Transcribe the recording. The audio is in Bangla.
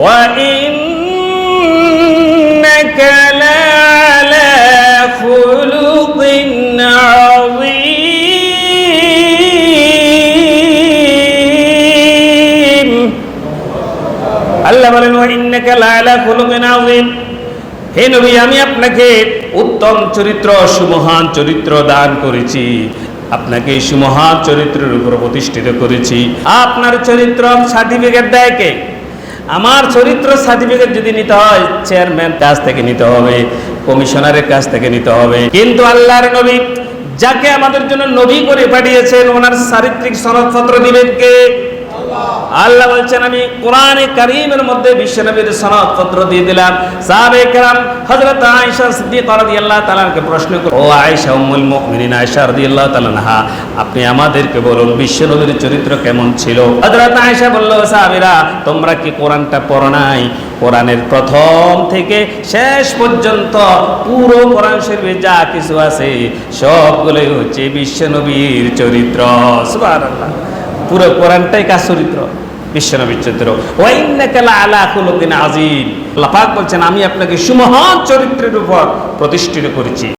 وإنك لعلى خلق عظيم আল্লাহ বলেন ওয়াইন্নাকা লাআলা খুলুকিন আযীম হে নবী আমি আপনাকে উত্তম চরিত্র সুমহান চরিত্র দান করেছি আপনাকে এই সুমহান চরিত্রের উপর প্রতিষ্ঠিত করেছি আপনার চরিত্র সার্টিফিকেট দেয় কে আমার চরিত্র সার্টিফিকেট যদি নিতে হয় চেয়ারম্যান কাছ থেকে নিতে হবে কমিশনারের কাছ থেকে নিতে হবে। কিন্তু আল্লাহর নবী যাকে আমাদের জন্য নবী করে পাঠিয়েছেন, ওনার চারিত্রিক সনদপত্র দিবেন কে? আল্লাহ বলছেন, আমি কোরআনে কারীমের মধ্যে বিশ্বনবীর সনদপত্র দিয়ে দিলাম। সাহাবে কেরাম হযরত আয়েশা সিদ্দিকা রাদিয়াল্লাহু তাআলাকে প্রশ্ন করে, ও আয়েশা উম্মুল মুমিনিন, আয়েশা রাদিয়াল্লাহু তাআলা আনহা, আপনি আমাদেরকে বলুন, বিশ্বনবীর চরিত্র কেমন ছিল? হযরত আয়েশা বলল, সাহাবীরা, তোমরা কি কোরআনটা পড়ো নাই? কোরআনের প্রথম থেকে শেষ পর্যন্ত পুরো কোরআন শরীফে যা কিছু আছে, সবগুলোই হচ্ছে বিশ্বনবীর চরিত্র। সুবহানাল্লাহ। পুরো কোরআনটাই কার চরিত্র? বিশ্বনবীর চরিত্র। খুলুকিন আযীম। আল্লাহ পাক বলছেন, আমি আপনাকে সুমহান চরিত্রের উপর প্রতিষ্ঠিত করেছি।